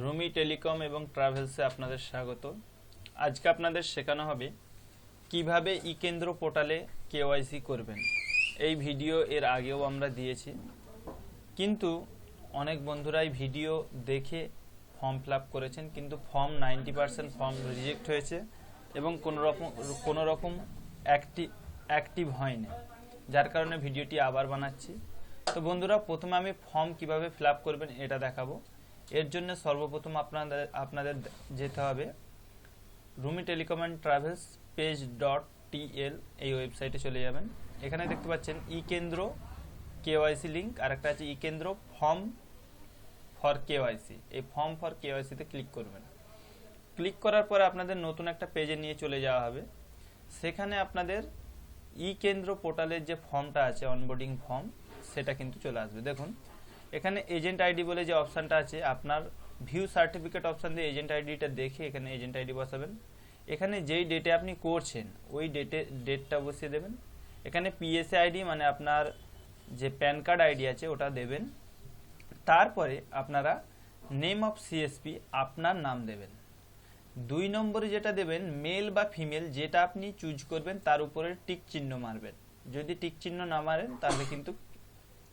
Rumi telecom এবং ট্রাভেলসে আপনাদের স্বাগত। আজকে আপনাদের শেখানো হবে কীভাবে ই কেন্দ্র পোর্টালে কেওয়াইসি করবেন। এই ভিডিও এর আগেও আমরা দিয়েছি। কিন্তু অনেক বন্ধুরাই ভিডিও দেখে ফর্ম ফিল আপ করেছেন, কিন্তু form ninety percent form reject হয়েছে এবং কোনো রকম কোনো রকম অ্যাক্টিভ অ্যাক্টিভ হয়নি। যার কারণে ভিডিওটি আবার বানাচ্ছি। তো বন্ধুরা, প্রথমে আমি ফর্ম কীভাবে ফিল আপ করবেন এটা দেখাবো। এর জন্য সর্বপ্রথম আপনাদের আপনাদের যেতে হবে Rumi telecom and travels page dot TL এই ওয়েবসাইটে চলে যাবেন। এখানে দেখতে পাচ্ছেন ই কেন্দ্র কেওয়াইসি লিঙ্ক আর একটা আছে e Kendra form for KYC এই ফর্ম ফর কেওয়াইসিতে ক্লিক করবেন। ক্লিক করার পরে আপনাদের নতুন একটা পেজে নিয়ে চলে যাওয়া হবে। সেখানে আপনাদের ই কেন্দ্র পোর্টালের যে ফর্মটা আছে অনবোর্ডিং ফর্ম সেটা কিন্তু চলে আসবে। দেখুন এখানে এজেন্ট আইডি বলে যে অপশানটা আছে, আপনার ভিউ সার্টিফিকেট অপশান দিয়ে এজেন্ট আইডিটা দেখে এখানে এজেন্ট আইডি বসাবেন। এখানে যেই ডেটে আপনি করছেন, ওই ডেটে ডেটটা বসিয়ে দেবেন। এখানে পিএসএ আইডি মানে আপনার যে প্যান কার্ড আইডি আছে, ওটা দেবেন। তারপরে আপনারা নেম অফ সিএসপি আপনার নাম দেবেন। দুই নম্বরে যেটা দেবেন মেল বা ফিমেল যেটা আপনি চুজ করবেন, তার উপরে টিক চিহ্ন মারবেন। যদি টিক চিহ্ন না মারেন, তাহলে কিন্তু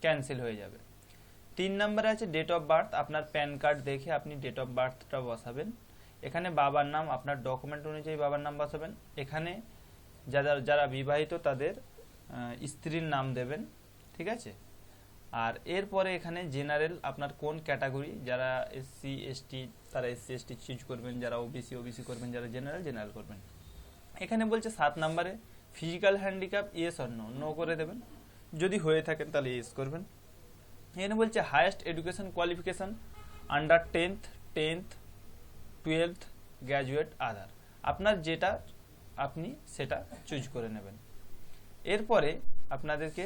ক্যান্সেল হয়ে যাবে। তিন নম্বরে আছে ডেট অফ বার্থ আপনার প্যান কার্ড দেখে আপনি ডেট অফ বার্থটা বসাবেন। এখানে বাবার নাম, আপনার ডকুমেন্ট অনুযায়ী বাবার নাম বসাবেন। এখানে যারা যারা বিবাহিত তাদের স্ত্রীর নাম দেবেন, ঠিক আছে? আর এরপরে এখানে জেনারেল আপনার কোন ক্যাটাগরি যারা এসসি এসটি তারা এসসি এসটি চুজ করবেন, যারা ওবিসি ওবিসি করবেন, যারা জেনারেল জেনারেল করবেন। এখানে বলছে সাত নম্বরে physical handicap yes or no no করে দেবেন। যদি হয়ে থাকেন তাহলে ইয়েস করবেন। এখানে বলছে highest education qualification under tenth tenth twelfth graduate other আপনার যেটা আপনি সেটা চুজ করে নেবেন। এরপরে আপনাদেরকে,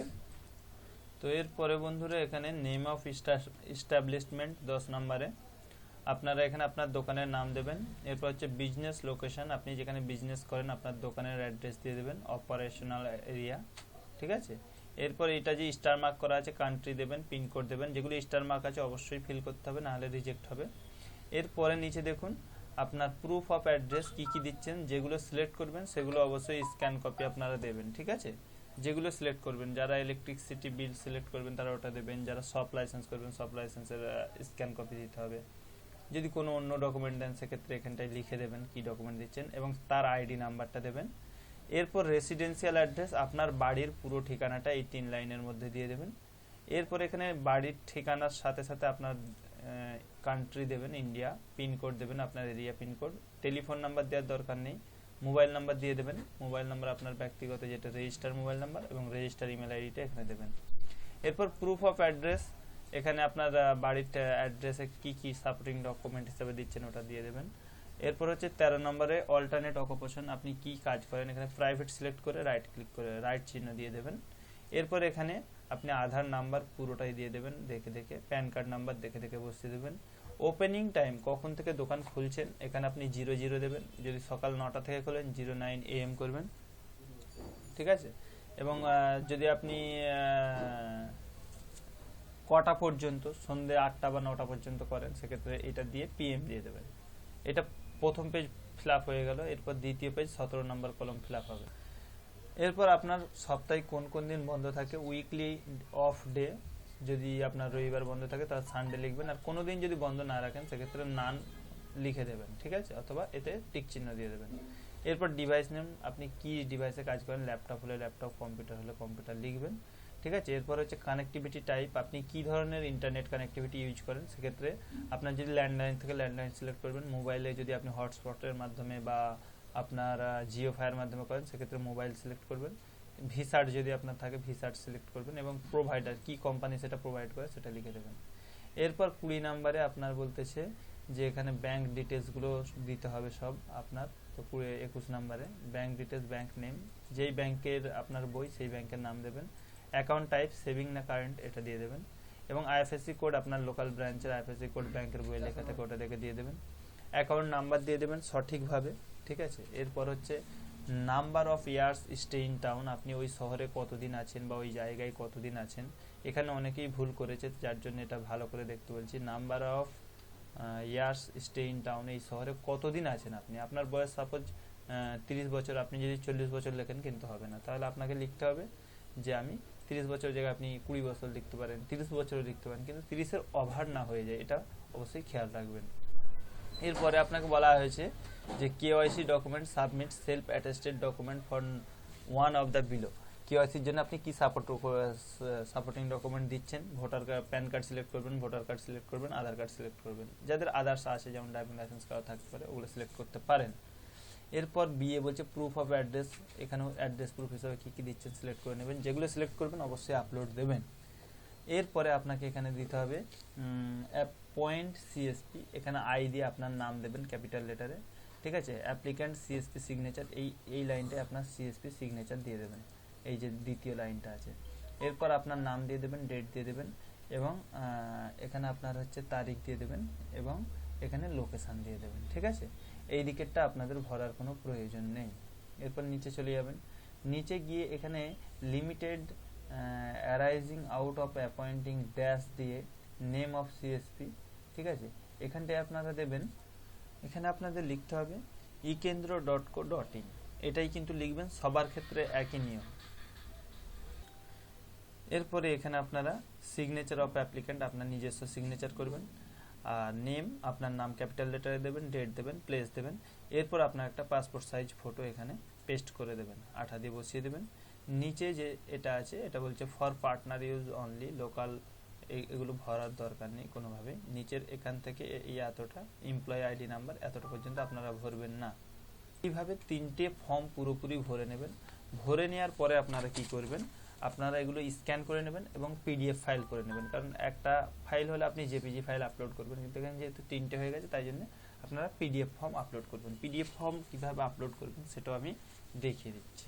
তো এরপরে বন্ধুরা এখানে নেম অফ ইস্টাবলিশমেন্ট দশ নম্বরে, আপনারা এখানে আপনার দোকানের নাম দেবেন। এরপর হচ্ছে বিজনেস লোকেশন আপনি যেখানে বিজনেস করেন, আপনার দোকানের অ্যাড্রেস দিয়ে দেবেন অপারেশনাল এরিয়া ঠিক আছে? এরপর এটা যে স্টার মার্ক করা আছে কান্ট্রি দেবেন পিনকোড দেবেন, যেগুলো স্টার মার্ক আছে অবশ্যই ফিল করতে হবে, নাহলে রিজেক্ট হবে। এরপরে নিচে দেখুন, আপনার প্রুফ অফ অ্যাড্রেস কি কি দিচ্ছেন, যেগুলো সিলেক্ট করবেন, সেগুলো অবশ্যই স্ক্যান কপি আপনারা দেবেন, ঠিক আছে? যেগুলো সিলেক্ট করবেন, যারা ইলেকট্রিসিটি বিল সিলেক্ট করবেন, তারা ওটা দেবেন, যারা সব লাইসেন্স করবেন সব লাইসেন্সের স্ক্যান কপি দিতে হবে। যদি কোনো অন্য ডকুমেন্ট দেন, সেক্ষেত্রে এখানটায় লিখে দেবেন কি ডকুমেন্ট দিচ্ছেন, এবং তার আইডি নাম্বারটা দেবেন। এরপর রেসিডেন্সিয়াল অ্যাড্রেস আপনার বাড়ির পুরো ঠিকানাটা এই তিন লাইনের মধ্যে দিয়ে দেবেন। এরপর এখানে বাড়ির ঠিকানার সাথে সাথে আপনার কান্ট্রি দেবেন ইন্ডিয়া পিনকোড দেবেন, আপনার এরিয়া পিনকোড টেলিফোন নাম্বার দেওয়ার দরকার নেই। মোবাইল নাম্বার দিয়ে দেবেন। মোবাইল নাম্বার আপনার ব্যক্তিগত যেটা রেজিস্টার মোবাইল নাম্বার এবং রেজিস্টার ইমেল আইডিটা এখানে দেবেন। এরপর প্রুফ অফ অ্যাড্রেস এখানে আপনার বাড়ির অ্যাড্রেসে কি কি সাপোর্টিং ডকুমেন্ট হিসেবে দিচ্ছেন ওটা দিয়ে দেবেন। এরপর হচ্ছে তেরো নম্বরে অল্টারনেট অকুপেশন আপনি কি কাজ করেন? এখানে প্রাইভেট সিলেক্ট করে রাইট ক্লিক করে রাইট চিহ্ন দিয়ে দেবেন। এরপর এখানে আপনি আধার নাম্বার পুরোটাই দিয়ে দেবেন, দেখে দেখে প্যান কার্ড নাম্বার দেখে দেখে বসিয়ে দেবেন। ওপেনিং টাইম কখন থেকে দোকান খুলছেন, এখানে আপনি জিরো জিরো দেবেন। যদি সকাল নটা থেকে খোলেন জিরো নাইন এম করবেন। ঠিক আছে? এবং যদি আপনি কটা পর্যন্ত সন্ধে আটটা বা নটা পর্যন্ত করেন, সেক্ষেত্রে এটা দিয়ে পিএম দিয়ে দেবেন। এটা প্রথম পেজ ফিল হয়ে গেল, এরপর দ্বিতীয় পেজ সতেরো নম্বর কলম ফিল হবে। এরপর আপনার সপ্তাহে কোন কোন দিন বন্ধ থাকে? উইকলি অফ ডে যদি আপনার রবিবার বন্ধ থাকে, তাহলে সানডে লিখবেন। আর কোনো দিন যদি বন্ধ না রাখেন, সেক্ষেত্রে নান লিখে দেবেন, ঠিক আছে? অথবা এতে টিক চিহ্ন দিয়ে দেবেন। এরপর ডিভাইস নেম আপনি কি ডিভাইসে কাজ করেন? ল্যাপটপ হলে ল্যাপটপ কম্পিউটার হলে কম্পিউটার লিখবেন। ঠিক আছে? এরপর হচ্ছে কানেক্টিভিটি টাইপ আপনি কি ধরনের ইন্টারনেট কানেক্টিভিটি ইউজ করেন? সেক্ষেত্রে আপনার যদি ল্যান্ডলাইন থেকে ল্যান্ডলাইন সিলেক্ট করবেন মোবাইলে যদি আপনি হটস্পটের মাধ্যমে বা আপনার জিও ফায়ার মাধ্যমে করেন, সেক্ষেত্রে মোবাইল সিলেক্ট করবেন। ভিসার্ট যদি আপনার থাকে ভিসার্ট সিলেক্ট করবেন এবং প্রোভাইডার কি কোম্পানি সেটা প্রোভাইড করে সেটা লিখে দেবেন। এরপর কুড়ি নাম্বারে আপনার বলতেছে যে এখানে ব্যাংক ডিটেলসগুলো দিতে হবে সব আপনার, তো কুড়ি, একুশ নাম্বারে ব্যাংক ডিটেলস ব্যাংক নেম যেই ব্যাংকের আপনার বই, সেই ব্যাংকের নাম দেবেন। অ্যাকাউন্ট টাইপ সেভিং না কারেন্ট এটা দিয়ে দেবেন। এবং I F S C code আপনার লোকাল ব্রাঞ্চের I F S C code ব্যাংকের বইয়ে লেখা থাকে ওটা দেখে দিয়ে দেবেন। অ্যাকাউন্ট নাম্বার দিয়ে দেবেন সঠিকভাবে ঠিক আছে? এরপর হচ্ছে number of years stay in town আপনি ওই শহরে কতদিন আছেন বা ওই জায়গায় কতদিন আছেন এখানে অনেকেই ভুল করেছে যার জন্য এটা ভালো করে দেখতে বলছি। Number of years stay in town এই শহরে কতদিন আছেন আপনি? আপনার বয়স সাপোজ তিরিশ বছর আপনি যদি চল্লিশ বছর লেখেন কিন্তু হবে না। তাহলে আপনাকে লিখতে হবে যে আমি তিরিশ বছর জায়গায় আপনি কুড়ি বছর লিখতে পারেন, তিরিশ বছরও লিখতে পারেন, কিন্তু তিরিশের ওভার না হয়ে যায়, এটা অবশ্যই খেয়াল রাখবেন। এরপরে আপনাকে বলা হয়েছে যে KYC document submit self attested document for one of the below. কেওয়াইসির জন্য আপনি কি সাপোর্ট সাপোর্টিং ডকুমেন্ট দিচ্ছেন? Voter card PAN card select করবেন, ভোটার কার্ড সিলেক্ট করবেন, আধার কার্ড সিলেক্ট করবেন। যাদের আদার্স আছে, যেমন ড্রাইভিং লাইসেন্স করা থাকতে পারে, ওগুলো সিলেক্ট করতে পারেন। এরপর বিয়ে বলছে প্রুফ অফ অ্যাড্রেস এখানেও অ্যাড্রেস প্রুফ হিসেবে কী কী দিচ্ছেন সিলেক্ট করে নেবেন। যেগুলো সিলেক্ট করবেন অবশ্যই আপলোড দেবেন। এরপরে আপনাকে এখানে দিতে হবে পয়েন্ট সিএসপি এখানে আই দিয়ে আপনার নাম দেবেন ক্যাপিটাল লেটারে ঠিক আছে? অ্যাপ্লিক্যান্ট সিএসপি সিগনেচার এই এই লাইনটায় আপনার সিএসপি সিগনেচার দিয়ে দেবেন, এই যে দ্বিতীয় লাইনটা আছে। এরপর আপনার নাম দিয়ে দেবেন ডেট দিয়ে দেবেন এবং এখানে আপনার হচ্ছে তারিখ দিয়ে দেবেন এবং এখানে লোকেশান দিয়ে দেবেন, ঠিক আছে? এই দিকেরটা আপনাদের ভরার কোনো প্রয়োজন নেই। এরপর নিচে চলে যাবেন। নিচে গিয়ে এখানে limited arising out of appointing dash দিয়ে নেম অফ সিএসপি ঠিক আছে? এখানটায় আপনারা দেবেন। এখানে আপনাদের লিখতে হবে eKendra dot co dot in. এটাই কিন্তু লিখবেন, সবার ক্ষেত্রে একই নিয়ম। এরপরে এখানে আপনারা সিগনেচার অফ অ্যাপ্লিক্যান্ট আপনার নিজস্ব সিগনেচার করবেন। নেম, আপনার নাম, ক্যাপিটাল লেটারে দেবেন, ডেট দেবেন, প্লেস দেবেন। এরপর আপনার একটা পাসপোর্ট সাইজ ফটো এখানে পেস্ট করে দেবেন, আঠা দিয়ে বসিয়ে দেবেন। নিচে যে এটা আছে, এটা বলছে for partner use only local এগুলো ভরার দরকার নেই কোনোভাবে। নিচের এখান থেকে এই এতটা এমপ্লয় আইডি নাম্বার এতটা পর্যন্ত আপনারা ভরবেন না। এইভাবে তিনটে ফর্ম পুরোপুরি ভরে নেবেন। ভরে নেওয়ার পরে আপনারা কি করবেন? আপনারা এগুলো স্ক্যান করে নেবেন এবং পিডিএফ ফাইল করে নেবেন। কারণ একটা ফাইল হলে আপনি জেপিজি ফাইল আপলোড করবেন। কিন্তু এখানে যেহেতু তিনটে হয়ে গেছে, তাই জন্য আপনারা পিডিএফ ফর্ম আপলোড করবেন। পিডিএফ ফর্ম কীভাবে আপলোড করবেন সেটাও আমি দেখিয়ে দিচ্ছি।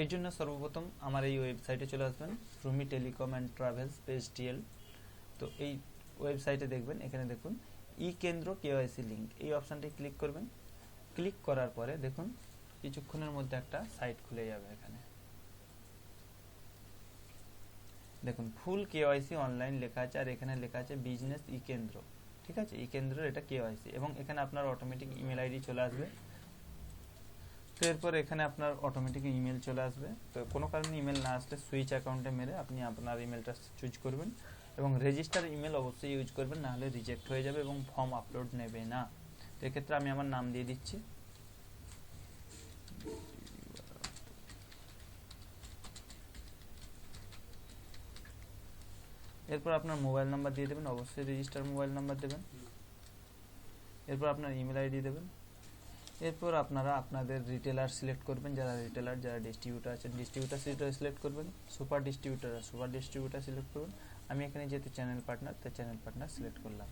এর জন্য সর্বপ্রথম আমার এই ওয়েবসাইটে চলে আসবেন Rumi telecom and travels page TL তো এই ওয়েবসাইটে দেখবেন, এখানে দেখুন, ই কেন্দ্র কেওয়াইসি লিঙ্ক এই অপশানটি ক্লিক করবেন। ক্লিক করার পরে দেখুন, কিছুক্ষণের মধ্যে একটা সাইট খুলে যাবে এখানে। দেখুন, ফুল কেওয়াইসি অনলাইন লেখা আছে আর এখানে লেখা আছে বিজনেস ই কেন্দ্র, ঠিক আছে? ই কেন্দ্রের এটা কেওয়াইসি এবং এখানে আপনার অটোমেটিক ইমেল আইডি চলে আসবে। তো এরপর এখানে আপনার অটোমেটিক ইমেল চলে আসবে। তো কোনো কারণে ইমেল না আসলে সুইচ অ্যাকাউন্টে মেরে আপনি আপনার ইমেলটা চুজ করবেন এবং রেজিস্টার ইমেল অবশ্যই ইউজ করবেন, না হলে রিজেক্ট হয়ে যাবে এবং ফর্ম আপলোড নেবে না। তো এক্ষেত্রে আমি আমার নাম দিয়ে দিচ্ছি। এরপর আপনার মোবাইল নাম্বার দিয়ে দেবেন, অবশ্যই রেজিস্টার মোবাইল নাম্বার দেবেন। এরপর আপনার ইমেল আইডি দেবেন। এরপর আপনারা আপনাদের রিটেলার সিলেক্ট করবেন, যারা রিটেলার যারা ডিস্ট্রিবিউটার আছেন ডিস্ট্রিবিউটার সেটা সিলেক্ট করবেন super distributor super distributor select করবেন আমি এখানে যেহেতু চ্যানেল পার্টনার তাই চ্যানেল পার্টনার সিলেক্ট করলাম।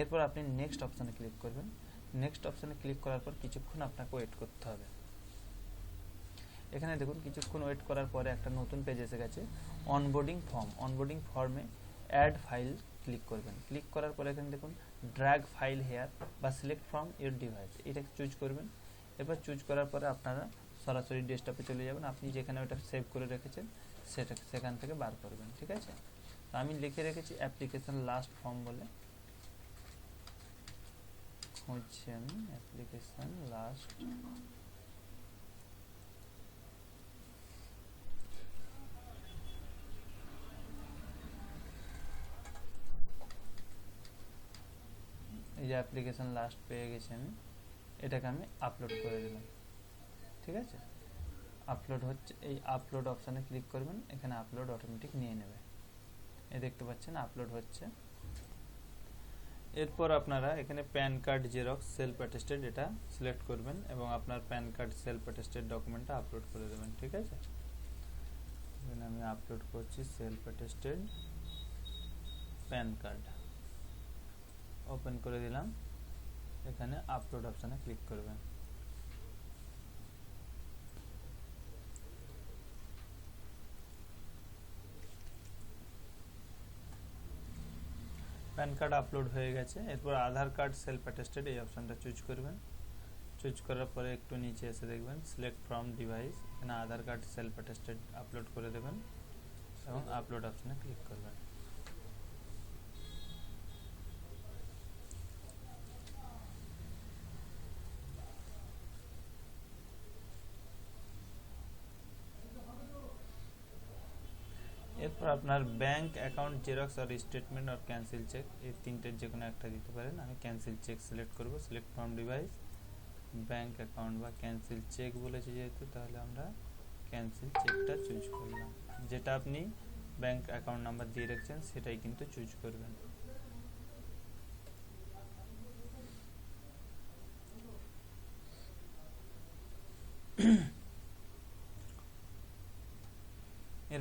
এরপর আপনি নেক্সট অপশানে ক্লিক করবেন। নেক্সট অপশানে ক্লিক করার পর কিছুক্ষণ আপনাকে ওয়েট করতে হবে। এখানে দেখুন, কিছুক্ষণ ওয়েট করার পরে একটা নতুন পেজ এসে গেছে অনবোর্ডিং ফর্ম অনবোর্ডিং ফর্মে অ্যাড ফাইল ক্লিক করবেন। ক্লিক করার পরে এখানে দেখুন ড্র্যাগ ফাইল হেয়ার বা সিলেক্ট ফ্রম ইউর ডিভাইস এটাকে চুজ করবেন। এবার চুজ করার পরে আপনারা সরাসরি ডেস্কটপে চলে যাবেন। আপনি যেখানে ওটা সেভ করে রেখেছেন, সেটা সেখান থেকে বার করবেন, ঠিক আছে? তো আমি লিখে রেখেছি অ্যাপ্লিকেশন লাস্ট ফর্ম বলে। খুঁজছি আমি অ্যাপ্লিকেশন লাস্ট যে অ্যাপ্লিকেশন লাস্ট পেয়ে গেছি আমি এটাকে আমি আপলোড করে দিলাম। ঠিক আছে? আপলোড হচ্ছে, এই আপলোড অপশানে ক্লিক করবেন, এখানে আপলোড অটোমেটিক নিয়ে নেবে। এই দেখতে পাচ্ছেন আপলোড হচ্ছে। এরপর আপনারা এখানে PAN card xerox self attested এটা সিলেক্ট করবেন এবং আপনার প্যান কার্ড সেলফ অ্যাটেস্টেড ডকুমেন্টটা আপলোড করে দেবেন, ঠিক আছে? আমি আপলোড করছি self attested PAN card open করে দিলাম। এখানে আপলোড অপশানে ক্লিক করবেন। প্যান কার্ড আপলোড হয়ে গেছে। এরপর আধার কার্ড সেলফ অ্যাটেস্টেড এই অপশানটা চুজ করবেন। চুজ করার পরে একটু নিচে এসে দেখবেন সিলেক্ট ফ্রম ডিভাইস এখানে Aadhaar card self attested upload করে দেবেন এবং আপলোড অপশানে ক্লিক করবেন। আর আপনার ব্যাংক অ্যাকাউন্ট জেরক্স আর স্টেটমেন্ট আর ক্যান্সেল চেক এই তিনটের যে কোনো একটা দিতে পারেন। আমি ক্যান্সেল চেক সিলেক্ট করব। Select from device bank account বা ক্যান্সেল চেক বলেছে যেহেতু, তাহলে আমরা ক্যান্সেল চেকটা চুজ করলাম। যেটা আপনি ব্যাংক অ্যাকাউন্ট নাম্বার দিয়ে রাখছেন, সেটাই কিন্তু চুজ করবেন।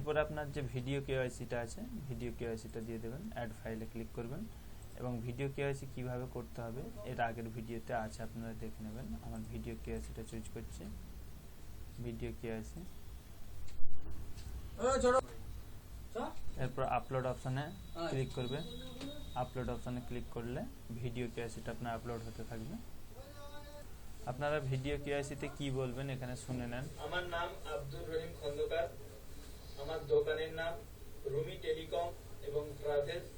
এরপর আপনার যে ভিডিও কেওয়াইসিটা আছে ভিডিও কেওয়াইসিটা দিয়ে দেবেন অ্যাড ফাইলে ক্লিক করবেন এবং ভিডিও কেওয়াইসি কীভাবে করতে হবে এর আগের ভিডিওতে আছে আপনারা দেখে নেবেন। আমার ভিডিও কেওয়াইসিটা চুজ করছি। ভিডিও কেওয়াইসি এরপর আপলোড অপশানে ক্লিক করবে আপলোড অপশানে ক্লিক করলে ভিডিও কেওয়াইসিটা আপনার আপলোড হতে থাকবে। আপনারা ভিডিও কেওয়াইসিতে কি বলবেন এখানে শুনে নেন। আমার নাম আব্দুর রহিম খন্দকার। নাম রুমি টেলিকম এবং ট্রাভেলস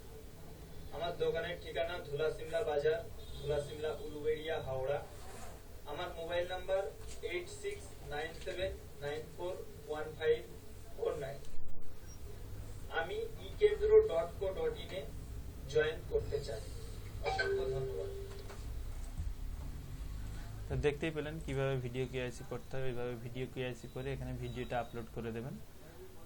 আমার দোকানের ঠিকানা ধুলাসিমলা বাজার ধুলাসিমলা উলুবেড়িয়া, হাওড়া। আমার mobile number eight six nine seven nine four one five four nine. আমি ডট কো ডট ইনে জয়েন করতে চাই। অসংখ্য ধন্যবাদ। তো দেখতেই পেলেন কীভাবে ভিডিও কেআইসি করতে হবে, এইভাবে ভিডিও কেআইসি করে এখানে ভিডিওটা আপলোড করে দেবেন।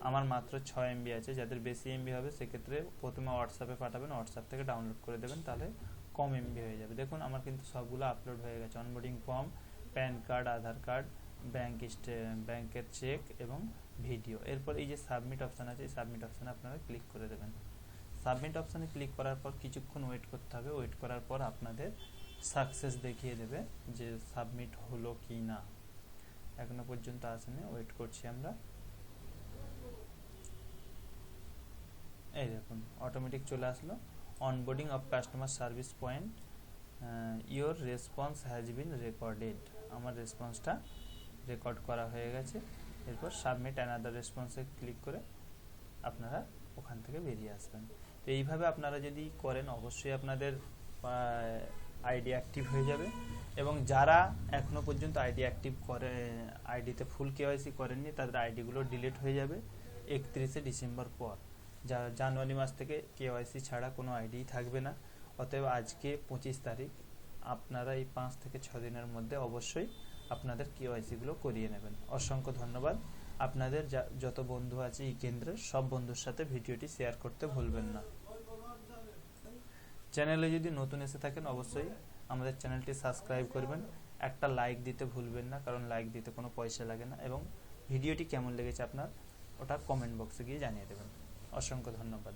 আমার মাত্র ছয় এমবি আছে, যাদের বেশি এমবি হবে সেক্ষেত্রে প্রথমে হোয়াটসঅ্যাপে পাঠাবেন হোয়াটসঅ্যাপ থেকে ডাউনলোড করে দেবেন, তাহলে কম এমবি হয়ে যাবে। দেখুন, আমার কিন্তু সবগুলো আপলোড হয়ে গেছে। Onboarding form PAN card Aadhaar card bank ব্যাংকের চেক এবং ভিডিও এরপর এই যে সাবমিট অপশান আছে, এই সাবমিট অপশানে আপনারা ক্লিক করে দেবেন। সাবমিট অপশানে ক্লিক করার পর কিছুক্ষণ ওয়েট করতে হবে। ওয়েট করার পর আপনাদের সাকসেস দেখিয়ে দেবে যে সাবমিট হলো কি না এখনও পর্যন্ত আসেনি ওয়েট করছি আমরা। এই দেখুন অটোমেটিক চলে আসলো। Onboarding of customer service point your response has been recorded আমার রেসপন্সটা রেকর্ড করা হয়ে গেছে। এরপর সাবমিট অ্যানাদার রেসপন্সে ক্লিক করে আপনারা ওখান থেকে বেরিয়ে আসবেন। তো এইভাবে আপনারা যদি করেন, অবশ্যই আপনাদের আইডি অ্যাক্টিভ হয়ে যাবে। এবং যারা এখনও পর্যন্ত আইডি অ্যাক্টিভ করে আইডিতে ফুল কেওয়াইসি করেননি, তাদের আইডিগুলো ডিলিট হয়ে যাবে একত্রিশে ডিসেম্বর পর। যা জানুয়ারি মাস থেকে কেওয়াইসি ছাড়া কোনো আইডি থাকবে না। অতএব আজকে পঁচিশ তারিখ, আপনারা এই পাঁচ থেকে ছ দিনের মধ্যে অবশ্যই আপনাদের কেওয়াইসিগুলো করিয়ে নেবেন। অসংখ্য ধন্যবাদ। আপনাদের যত বন্ধু আছে এই কেন্দ্রের সব বন্ধুর সাথে ভিডিওটি শেয়ার করতে ভুলবেন না। চ্যানেলে যদি নতুন এসে থাকেন, অবশ্যই আমাদের চ্যানেলটি সাবস্ক্রাইব করবেন। একটা লাইক দিতে ভুলবেন না, কারণ লাইক দিতে কোনো পয়সা লাগে না। এবং ভিডিওটি কেমন লেগেছে আপনার, ওটা কমেন্ট বক্সে গিয়ে জানিয়ে দেবেন। অসংখ্য ধন্যবাদ।